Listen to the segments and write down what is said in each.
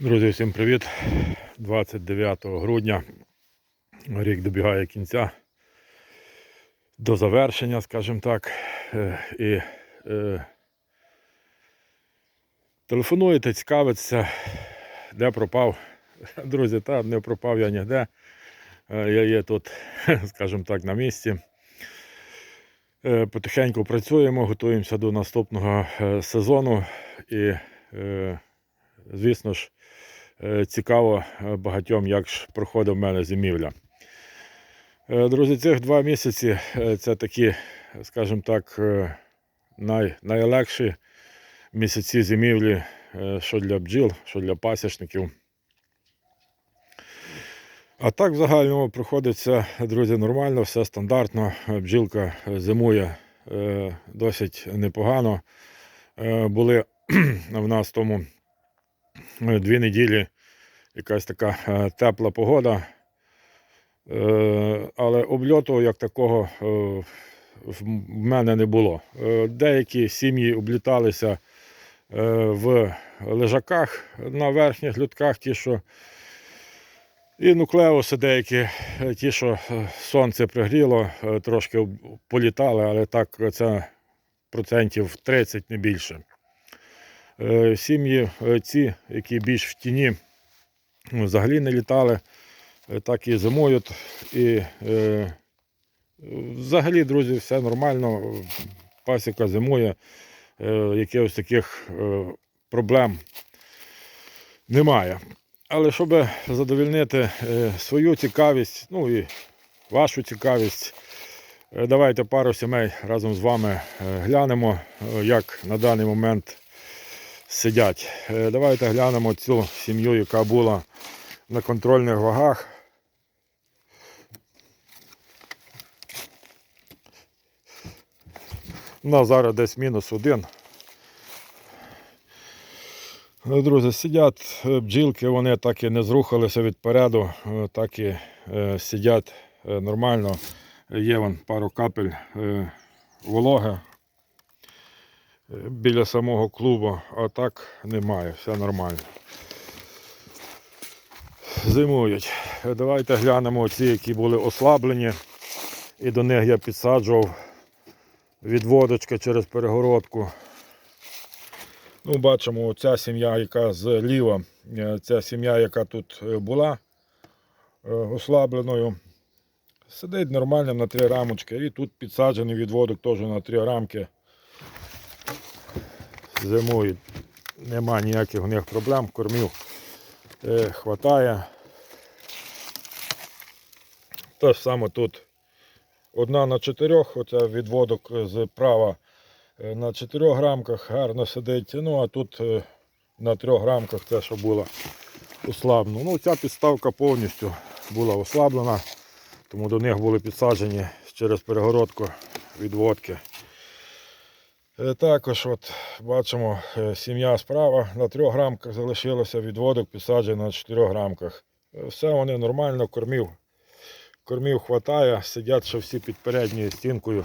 Друзі, всім привіт! 29 грудня. Рік добігає кінця до завершення, скажімо так. Е, І е, телефонуєте, цікавитеся, де пропав. Друзі, та не пропав я ніде. Е, Я є тут, скажімо так, на місці. Е, Потихеньку працюємо, готуємося до наступного е, сезону і, е, звісно ж, цікаво е, багатьом, як ж проходив в мене зимівля. Е, Друзі, цих два місяці е, це такі, скажімо так, е, най, найлегші місяці зимівлі, е, що для бджіл, що для пасічників. А так в загальному проходиться, друзі, нормально, все стандартно. Е, Бджілка е, зимує е, досить непогано. Е, Були в нас тому е, дві неділі якась така е, тепла погода. Е, Але обльоту як такого е, в мене не було. Деякі сім'ї обліталися в лежаках на верхніх людках, ті, що і нуклеуси деякі, ті, що сонце пригріло, трошки політали, але так це процентів 30 не більше. Е, Сім'ї е, ці, які більш в тіні, ну, взагалі не літали, е, так і зимують. І взагалі, друзі, все нормально. Пасіка зимує, якихось таких проблем немає. Але щоб задовольнити е, свою цікавість, ну і вашу цікавість, давайте пару сімей разом з вами глянемо, як на даний момент сидять. Е, Давайте глянемо цю сім'ю, яка була на контрольних вагах. Ну, зараз десь мінус один. Е, Друзі, сидять е, бджілки, вони так і не зрухалися відпереду, так і сидять нормально. Є вон пару капель вологи біля самого клубу, а так немає, все нормально. Зимують. Давайте глянемо ці, які були ослаблені. І до них я підсаджував відводочки через перегородку. Ну, бачимо, ця сім'я, яка зліва, е, ця сім'я, яка тут е, була е, ослабленою. Сидить нормально на три рамочки. І тут підсаджений відводок теж на три рамки. Зимують. Нема ніяких у них проблем, кормів е, хватає. Те ж саме тут одна на чотирьох, оце відводок зправа е, на 4 грамках гарно сидить. Ну а тут е, на 3 грамках те, що було ослаблено. Ну, ця підставка повністю була ослаблена, тому до них були підсаджені через перегородку відводки. Е, Також от бачимо е, сім'я справа на 3 грамках залишилося, відводок підсаджений на 4 грамках. Е, Все вони нормально, кормів. Кормів хватає, сидять ще всі під передньою стінкою.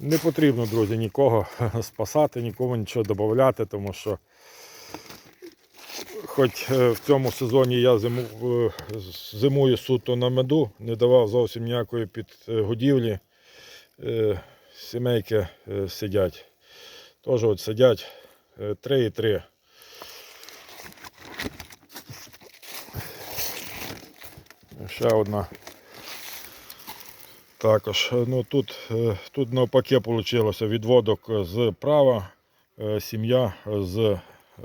Не потрібно, друзі, нікого спасати, нікому нічого додати, тому що хоч в цьому сезоні я зиму, зимую суто на меду, не давав зовсім ніякої підгодівлі, сімейки е, сидять. Теж от сидять е, 3,3. Ще одна. Також, е, ну тут, е, тут навпаки вийшло відводок з права, е, сім'я з,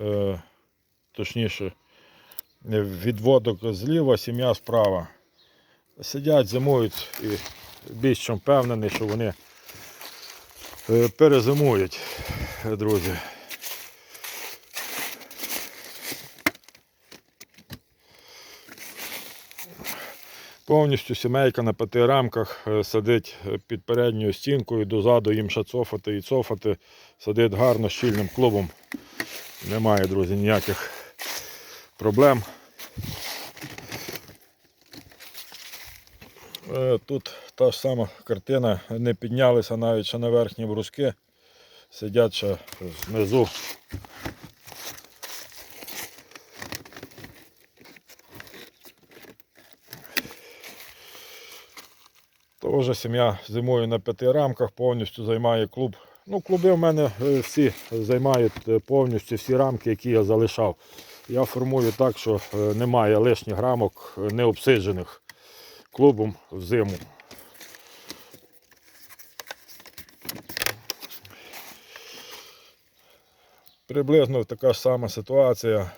е, точніше, е, відводок зліва, сім'я справа. Сидять, зимують і більш чим впевнений, що вони е, перезимують, друзі. Повністю сімейка на п'яти рамках е, сидить е, під передньою стінкою, дозаду їм ще цофати і цофати. Сидить гарно щільним клубом. Немає, друзі, ніяких проблем. Е, тут та ж сама картина, не піднялися навіть ще на верхні бруски, сидять ще знизу. Тоже сім'я зимою на п'яти рамках, повністю займає клуб. Ну, Клуби в мене е, всі займають е, повністю всі рамки, які я залишав. Я формую так, що немає лишніх рамок необсиджених клубом взиму. Приблизно така ж сама ситуація.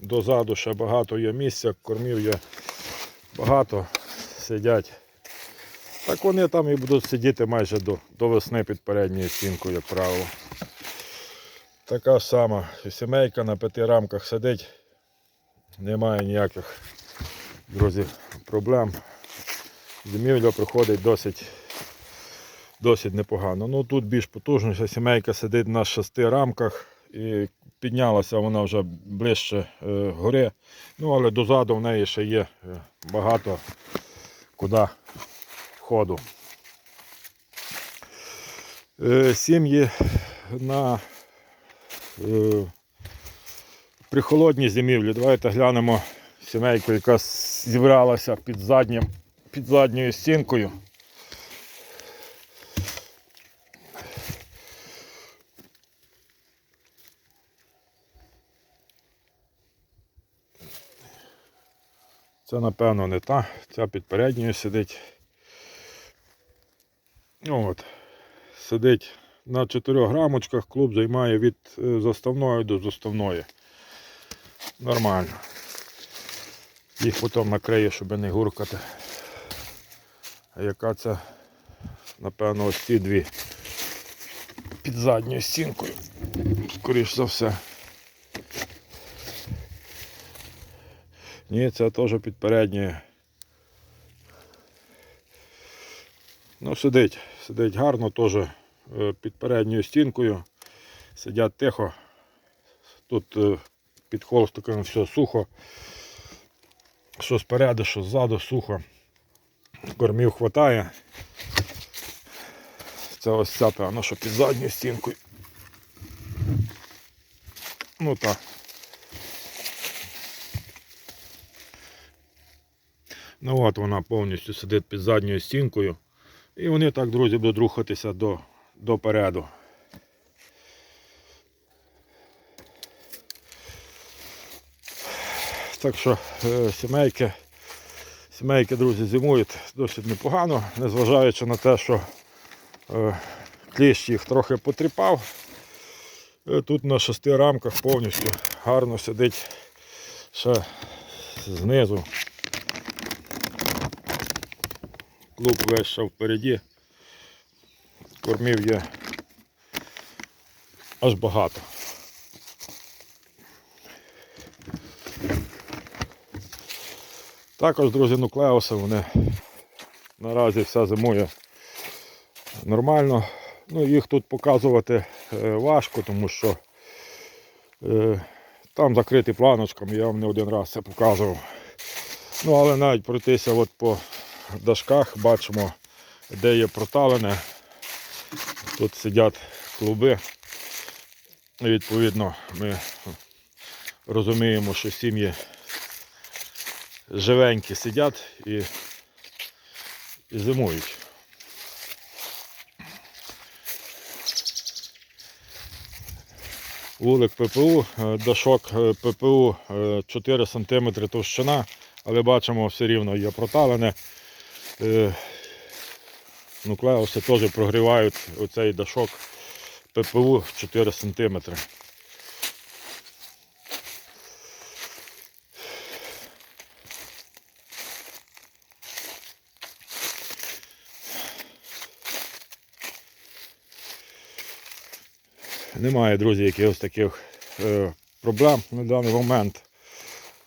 Дозаду ще багато є місця, кормів є багато, сидять. Так вони там і будуть сидіти майже до, до весни під передньою стінкою, як правило. Така сама сімейка на п'яти рамках сидить. Немає ніяких, друзі, проблем. Зимівля проходить досить, досить непогано. Ну тут більш потужніша сімейка сидить на шести рамках і піднялася вона вже ближче е, гори. Ну але дозаду в неї ще є е, багато куди ходу. Е, Сім'ї на е, при холодній зимівлі. Давайте глянемо сімейку, яка зібралася під, заднім, під задньою стінкою. Це, напевно, не та, ця під передньою сидить. От. Сидить на 4 грамочках, клуб займає від е, заставної до заставної. Нормально. Їх потім накриє, щоб не гуркати. А яка це, напевно, ось ці дві під задньою стінкою. Скоріш за все. Ні, це теж під передньою. Ну, сидить, сидить гарно, теж е, під передньою стінкою. Сидять тихо. Тут е, під холстиком все сухо. Що спереду, що ззаду сухо. Кормів хватає. Це ось ця, певно, що під задньою стінкою. Ну так. Ну от вона повністю сидить під задньою стінкою. І вони так, друзі, будуть рухатися до, допереду. Так що е, сімейки, сімейки, друзі, зимують досить непогано, незважаючи на те, що е, кліщ їх трохи потріпав. Е, Тут на шести рамках повністю гарно сидить ще знизу. Клуб весь ще впереді. Кормів є аж багато. Також, друзі, нуклеуси, вони наразі все зимує нормально. Ну, їх тут показувати е, важко, тому що е, там закриті планочком, я вам не один раз це показував. Ну, але навіть пройтися от по дашках бачимо, де є проталини. Тут сидять клуби. І відповідно ми розуміємо, що сім'ї живенькі сидять і, і зимують. Вулик ППУ, е, дашок ППУ е, 4 см товщина, але бачимо все рівно є проталини. Е, Нуклеуси теж прогрівають оцей дашок ППУ 4 см. Немає, друзі, якихось таких е, проблем на даний момент.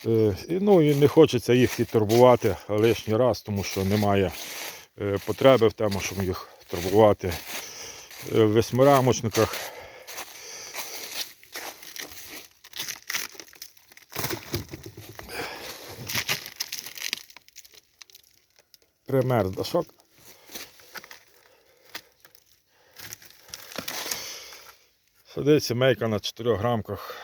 Е, і, ну, і не хочеться їх і турбувати лишній раз, тому що немає е, потреби в тому, щоб їх турбувати е, в восьмирамочниках. Примерз дашок. Сидить сімейка на чотирьох рамках,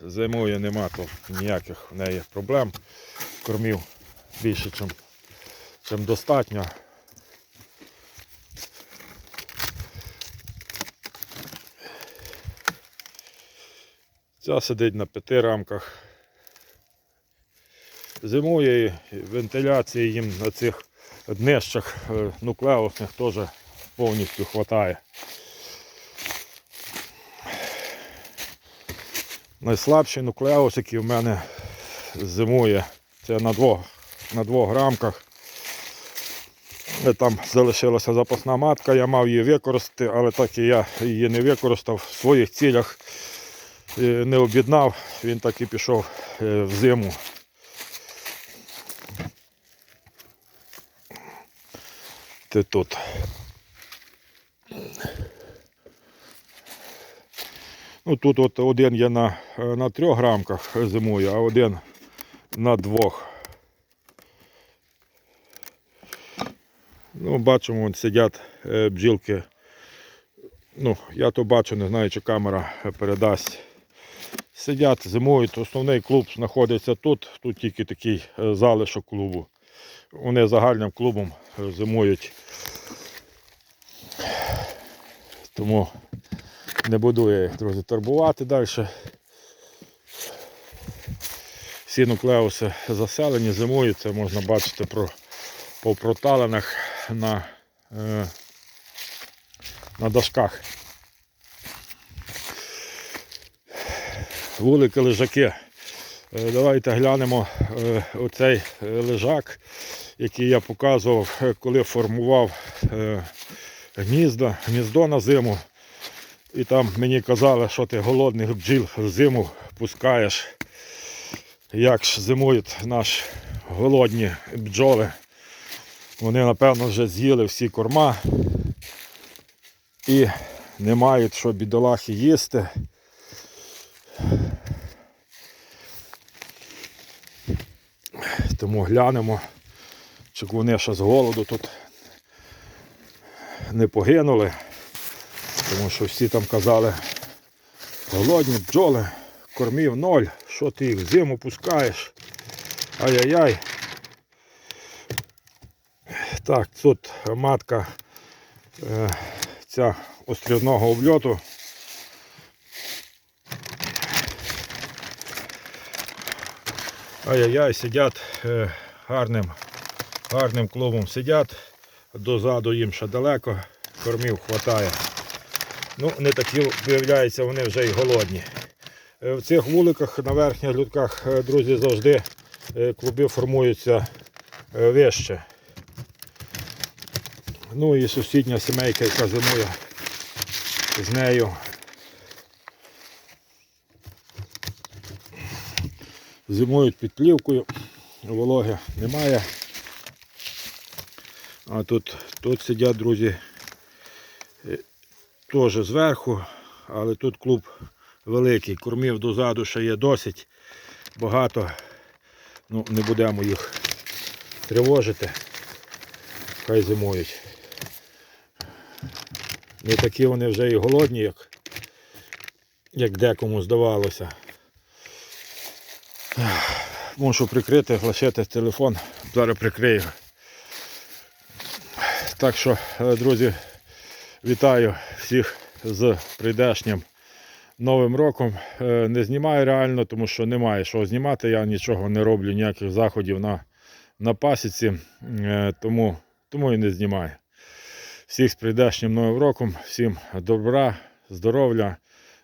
Зимою нема то ніяких в неї проблем. Кормів більше, чим, чим достатньо. Ця сидить на п'яти рамках. Зимує і вентиляції їм на цих днищах е, нуклеосних теж повністю вистачає. Найслабший нуклеус, який в мене зимує, це на двох, на двох рамках. Е, Там залишилася запасна матка, я мав її використати, але так і я її не використав в своїх цілях, е, не об'єднав, він так і пішов е, в зиму. Ти тут. Ну, тут от один є на, е, на трьох рамках зимує, а один на двох. Ну, бачимо, вон сидять е, бджілки. Ну, я то бачу, не знаю, чи камера е, передасть. Сидять, зимують. Основний клуб знаходиться тут. Тут тільки такий залишок клубу. Вони загальним клубом зимують. Тому не буду я їх, друзі, турбувати далі. Всі нуклеуси заселені, зимують, це можна бачити про, по проталинах на, е, на дошках. Вулики лежаки. Е, Давайте глянемо е, оцей е, лежак, який я показував, коли формував гнізда, гніздо на зиму. І там мені казали, що ти голодних бджіл в зиму пускаєш. Як ж зимують наші голодні бджоли. Вони, напевно, вже з'їли всі корма і не мають що бідолахи їсти. Тому глянемо, чи вони ще з голоду тут не погинули. Тому що всі там казали, голодні бджоли, кормів ноль, що ти їх зиму пускаєш. Ай-яй-яй. Так, тут матка е, ця острівного обльоту. Ай-яй-яй, сидять е, гарним, гарним клубом сидять, дозаду їм ще далеко, кормів хватає. Ну, не такі, виявляється, вони вже й голодні. Е, В цих вуликах на верхніх людках, е, друзі, завжди е, клуби формуються вище. Ну і сусідня сімейка, яка зимує з нею. Зимують під плівкою, вологи немає. А тут, тут сидять, друзі, теж зверху, але тут клуб великий. Кормів дозаду ще є досить багато. Ну, не будемо їх тривожити. Хай зимують. Не такі вони вже і голодні, як, як декому здавалося. Мушу прикрити, лишити телефон, зараз прикрию. Так що, е, друзі, вітаю всіх з прийдешнім Новим роком. Е, Не знімаю реально, тому що немає що знімати. Я нічого не роблю, ніяких заходів на, на пасіці, Е, тому, тому і не знімаю. Всіх з прийдешнім Новим роком, всім добра, здоров'я.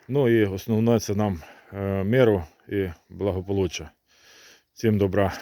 Ну і основне це нам е, миру і благополуччя. Всім добра.